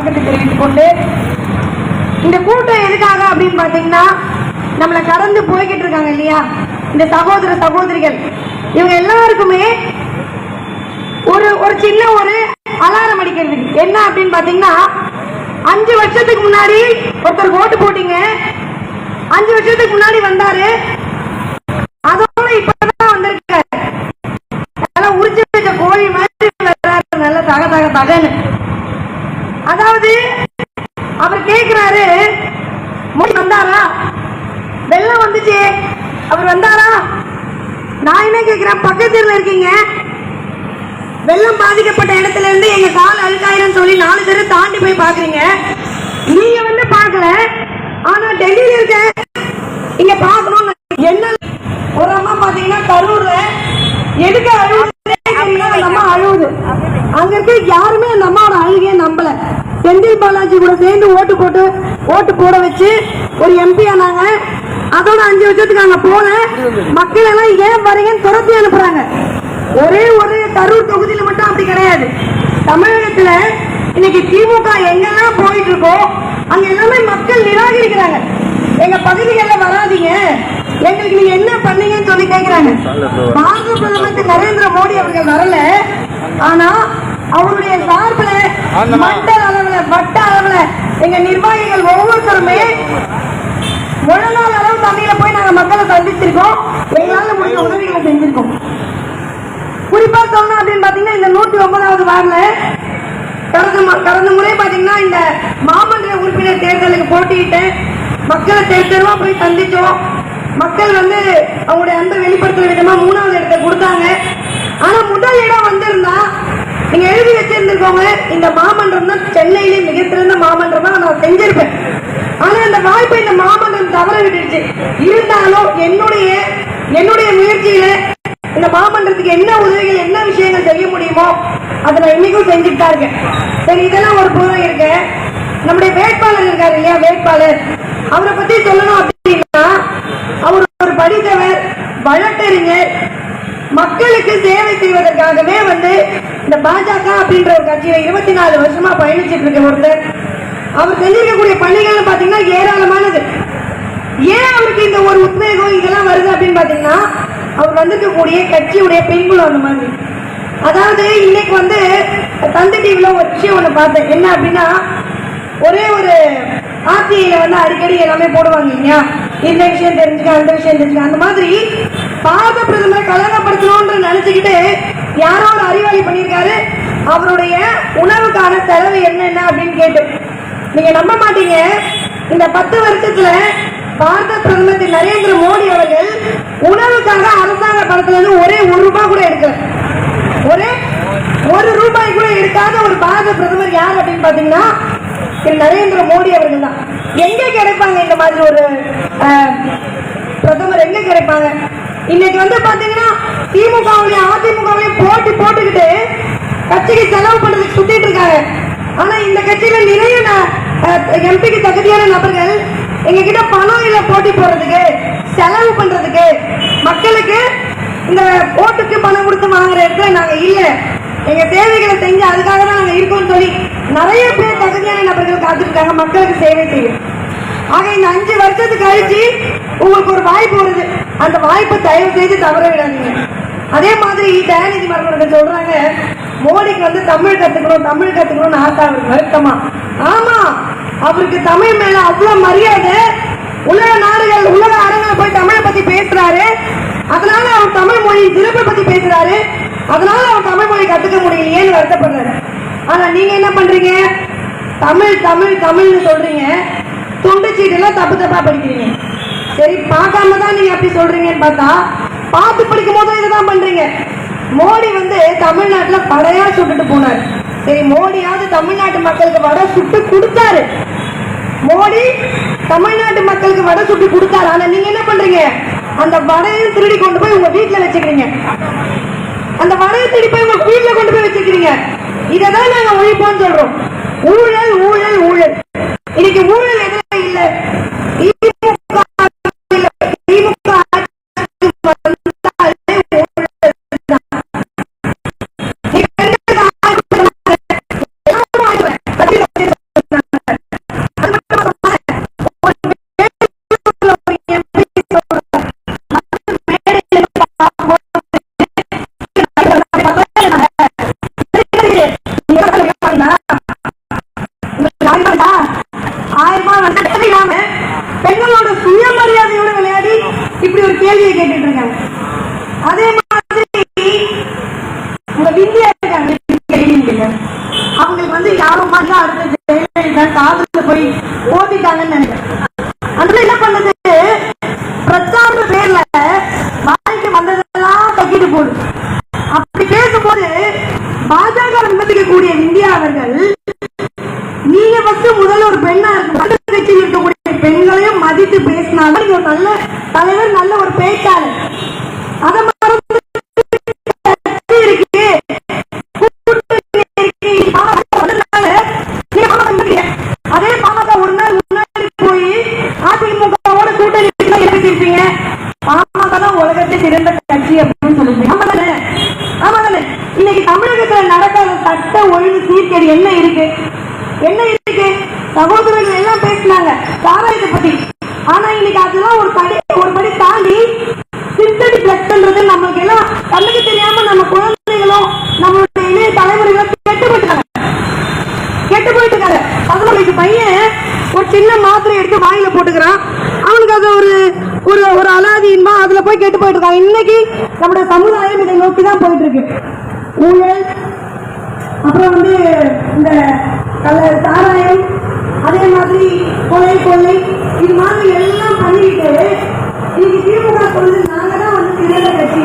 வணக்கத்தை தெரிவித்துக் கொண்டு இந்த கூட்டம் எதுக்காக அப்படின்னு பாத்தீங்கன்னா நம்மளை கடந்து போய்கிட்டு இருக்காங்க இல்லையா? இந்த சகோதர சகோதரிகள். இவங்க எல்லாருக்குமே ஒரு ஒரு சின்ன ஒரு அலாரம் அடிக்கிறது என்ன அப்படின்னு பாத்தீங்கன்னா அஞ்சு வருஷத்துக்கு முன்னாடி ஒருத்தர் ஓட்டு போட்டீங்க. அஞ்சு வருஷத்துக்கு முன்னாடி வந்தாரு. அதோட இப்பதான் வந்திருக்காரு. நல்லா உரிச்சு வச்ச கோழி மாதிரி நல்லா நல்ல தக தக தகன்னு. அதாவது அவர் கேக்குறாரு மோடி வந்தாரா? வெள்ளம் வந்துச்சு. அவர் வந்தாரா? நான் என்ன கேக்குறேன்? பக்கத்துல இருக்கீங்க. வெள்ளம் பாதிக்கப்பட்ட இடத்துல இருந்து எங்க கால் அழுக்காயிரம் சொல்லி நாலு தெரு தாண்டி போய் பாக்குறீங்க. நீங்க வந்து பார்க்கல. ஆனா டெல்லியில இருக்க இங்க பாக்கணும் என்ன ஒரு அம்மா பாத்தீங்கன்னா கரூர்ல எதுக்கு அழுகுதுன்னே தெரியல அந்த அம்மா அழுகுது அங்க இருக்க யாருமே அந்த அம்மாவோட அழுகையை நம்பல செந்தில் பாலாஜி கூட சேர்ந்து ஓட்டு போட்டு ஓட்டு போட வச்சு ஒரு எம்பி ஆனாங்க. அதோட அஞ்சு வருஷத்துக்கு அங்க போன மக்கள் எல்லாம் ஏன் வரீங்கன்னு துரத்தி அனுப்புறாங்க. ஒரே ஒரு கரூர் தொகுதியில மட்டும் அப்படி கிடையாது. தமிழகத்துல இன்னைக்கு திமுக எங்கெல்லாம் போயிட்டு இருக்கோ அங்க எல்லாமே மக்கள் நிராகரிக்கிறாங்க. எங்க பகுதிகள்ல வராதீங்க. எங்களுக்கு நீங்க என்ன பண்ணீங்கன்னு சொல்லி கேக்குறாங்க. பாரத பிரதமர் திரு நரேந்திர மோடி அவர்கள் வரல. ஆனா அவருடைய சார்பில் மண்டல வட்ட அளவுல எங்க நிர்வாகிகள் ஒவ்வொருத்தருமே முழநாள் அளவு தண்ணியில போய் நாங்க மக்களை சந்திச்சிருக்கோம். எங்களால முடிஞ்ச உதவிகளை செஞ்சிருக்கோம். குறிப்பா சொல்லணும் அப்படின்னு பாத்தீங்கன்னா இந்த நூத்தி ஒன்பதாவது வார்டுல கடந்த கடந்த முறை பாத்தீங்கன்னா இந்த மாமன்ற உறுப்பினர் தேர்தலுக்கு போட்டியிட்டு மக்களை தெரு போய் சந்திச்சோம். மக்கள் வந்து அவங்களுடைய அன்பை வெளிப்படுத்துற விதமா மூணாவது இடத்தை கொடுத்தாங்க. ஆனா முதல் இடம் வந்திருந்தா நீங்க எழுதி வச்சிருந்திருக்கோங்க இந்த மாமன்றம் தான் சென்னையிலே மிகச்சிறந்த மாமன்றமா நான் செஞ்சிருப்பேன். ஆனா இந்த வாய்ப்பை இந்த மாமன்றம் தவற விட்டுருச்சு இருந்தாலும் என்னுடைய என்னுடைய முயற்சியில இந்த மாமன்றத்துக்கு என்ன உதவிகள் என்ன விஷயங்கள் செய்ய முடியுமோ அதை நான் இன்னைக்கும் செஞ்சுட்டு தான் இருக்கேன். சரி இதெல்லாம் ஒரு புறம் இருக்கு. நம்முடைய வேட்பாளர் இருக்காரு இல்லையா வேட்பாளர்? அவரை பத்தி சொல்லணும் அப்படின்னா அவர் ஒரு படித்தவர் வழக்கறிஞர். மக்களுக்கு சேவை செய்வதற்காகவே வந்து இந்த பாஜக அப்படின்ற ஒரு கட்சியில இருபத்தி நாலு வருஷமா பயணிச்சிட்டு இருக்க ஒருத்தர். அவர் செஞ்சிருக்கக்கூடிய பணிகள் பாத்தீங்கன்னா ஏராளமானது. ஏன் அவருக்கு இந்த ஒரு உத்வேகம் இதெல்லாம் வருது அப்படின்னு பாத்தீங்கன்னா அவர் வந்திருக்கக்கூடிய கட்சியுடைய பின்புலம் அந்த மாதிரி. அதாவது இன்னைக்கு வந்து தந்தி டிவில ஒரு விஷயம் ஒண்ணு பார்த்தேன். என்ன அப்படின்னா ஒரே ஒரு ஆர்டிஐல வந்து அடிக்கடி எல்லாமே போடுவாங்க இல்லையா? இந்த விஷயம் தெரிஞ்சுக்க அந்த விஷயம் தெரிஞ்சுக்க. அந்த மாதிரி பாத பிரதமரை கலகப்படுத்தணும்னு நினைச்சுக்கிட்டு யாரோ ஒரு அறிவாளி பண்ணியிருக்காரு? அவருடைய உணவுக்கான செலவு என்னென்ன அப்படின்னு கேட்டு. நீங்க நம்ப மாட்டீங்க. இந்த பத்து வருஷத்துல பாரத பிரதமர் திரு நரேந்திர மோடி அவர்கள் உணவுக்காக அரசாங்க பணத்துல இருந்து ஒரே ஒரு ரூபாய் கூட எடுக்கல. ஒரே ஒரு ரூபாய் கூட எடுக்காத ஒரு பாரத பிரதமர் யார் அப்படின்னு பாத்தீங்கன்னா திரு நரேந்திர மோடி அவர்கள் தான். எங்க கிடைப்பாங்க இந்த மாதிரி ஒரு அஹ், பிரதமர் எங்க கிடைப்பாங்க? இன்னைக்கு வந்து பாத்தீங்கன்னா திமுகவுலயும் அதிமுகவுலயும் போட்டி போட்டுக்கிட்டு கட்சிக்கு செலவு பண்றதுக்கு சுத்திட்டு இருக்காங்க. ஆனா இந்த கட்சியில நிறைய எம்பிக்கு தகுதியான நபர்கள் எங்க கிட்ட பணம் இல்ல போட்டி போடுறதுக்கு செலவு பண்றதுக்கு மக்களுக்கு இந்த ஓட்டுக்கு பணம் கொடுத்து வாங்குற இடத்துல நாங்க இல்ல. எங்க தேவைகளை செஞ்சு அதுக்காக தான் நாங்க இருக்கோம்னு சொல்லி நிறைய பேர் தகுதியான நபர்கள் காத்துருக்காங்க மக்களுக்கு சேவை செய்யும் ஆக இந்த அஞ்சு வருஷத்துக்கு கழிச்சு உங்களுக்கு ஒரு வாய்ப்பு வருது. அந்த வாய்ப்பை தயவு செய்து தவற விடாதீங்க. அதே மாதிரி தயாநிதி மரணர்கள் சொல்றாங்க மோடிக்கு வந்து தமிழ் கத்துக்கணும் தமிழ் கத்துக்கணும்னு ஆசை அவருக்கு வருத்தமா? ஆமா. அவருக்கு தமிழ் மேல அவ்வளவு மரியாதை. உலக நாடுகள் உலக அரங்கில் போய் தமிழை பத்தி பேசுறாரு. அதனால அவர் தமிழ் மொழியின் சிறப்பை பத்தி பேசுறாரு. அதனால அவர் தமிழ் மொழி கத்துக்க முடியலையேன்னு வருத்தப்படுறாரு. ஆனா நீங்க என்ன பண்றீங்க? தமிழ் தமிழ் தமிழ்னு சொல்றீங்க. துண்டு சீட்டெல்லாம் தப்பு தப்பா படிக்கிறீங்க. சரி பார்க்காம தான் நீங்க அப்படி சொல்றீங்கன்னு பார்த்தா பார்த்து படிக்கும் போதும் இதுதான் பண்றீங்க. மோடி வந்து தமிழ்நாட்டுல படையா சுட்டுட்டு போனார். சரி மோடியாவது தமிழ்நாட்டு மக்களுக்கு வடை சுட்டு கொடுத்தாரு. மோடி தமிழ்நாட்டு மக்களுக்கு வடை சுட்டு கொடுத்தாரு. ஆனா நீங்க என்ன பண்றீங்க? அந்த வடையும் திருடி கொண்டு போய் உங்க வீட்டுல வச்சுக்கிறீங்க. அந்த வடையை திருடி போய் உங்க வீட்டுல கொண்டு போய் வச்சுக்கிறீங்க. இததான் நாங்க ஒழிப்போம்னு சொல்றோம். ஊழல் ஊழல் ஊழல். இன்னைக்கு ஊழல் இப்படி ஒரு கேள்வியை கேட்டுட்டு அதே மாதிரி அவங்களுக்கு வந்து யாரும் காதல போய் ஓட்டிட்டாங்கன்னு நினைக்கிறேன். அதுல என்ன பண்ணது? பிரச்சார பேர்ல பாதிக்கு வந்ததெல்லாம் தக்கிட்டு போகுது. அப்படி கேட்கும்போது பாஜக விமர்சிக்கக்கூடிய இந்தியாவர்கள் நீங்க ஃபர்ஸ்ட் முதல்ல ஒரு பெண்ணா இருக்கணும். தான் சிறந்த கட்சி அப்படின்னு சொல்லுவீங்க ஆமா தானே ஆமா தானே இன்னைக்கு தமிழகத்துல நடக்காத சட்ட ஒழுங்கு சீர்கேடு என்ன இருக்கு? என்ன இருக்கு? சகோதரர்கள் எல்லாம் பேசினாங்க. சாராயத்தை பத்தி ஆனா இன்னைக்கு அதெல்லாம் ஒரு படி ஒரு படி தாண்டி சிந்தடி ட்ரக்ஸ்ன்றது நம்மளுக்கு எல்லாம் கண்ணுக்கு தெரியாம நம்ம குழந்தைகளும் நம்மளுடைய இளைய தலைமுறைகளும் கெட்டு போயிட்டாங்க கெட்டு போயிட்டு இருக்காங்க பதினொரு வயசு பையன் ஒரு சின்ன மாத்திரை வாயில போட்டுக்கிறான். அவனுக்கு அது ஒரு ஒரு ஒரு அலாதி இன்பம் அதுல போய் கெட்டு போயிட்டு இருக்கான். இன்னைக்கு நம்முடைய சமுதாயம் இதை நோக்கி தான் போயிட்டு இருக்கு ஊழல் அப்புறம் வந்து இந்த கல சாராயம் அதே மாதிரி கொலை கொள்ளை இது மாதிரி எல்லாம் பண்ணிட்டு இன்னைக்கு திமுக சொல்லுது நாங்க தான் வந்து திரையில கட்சி.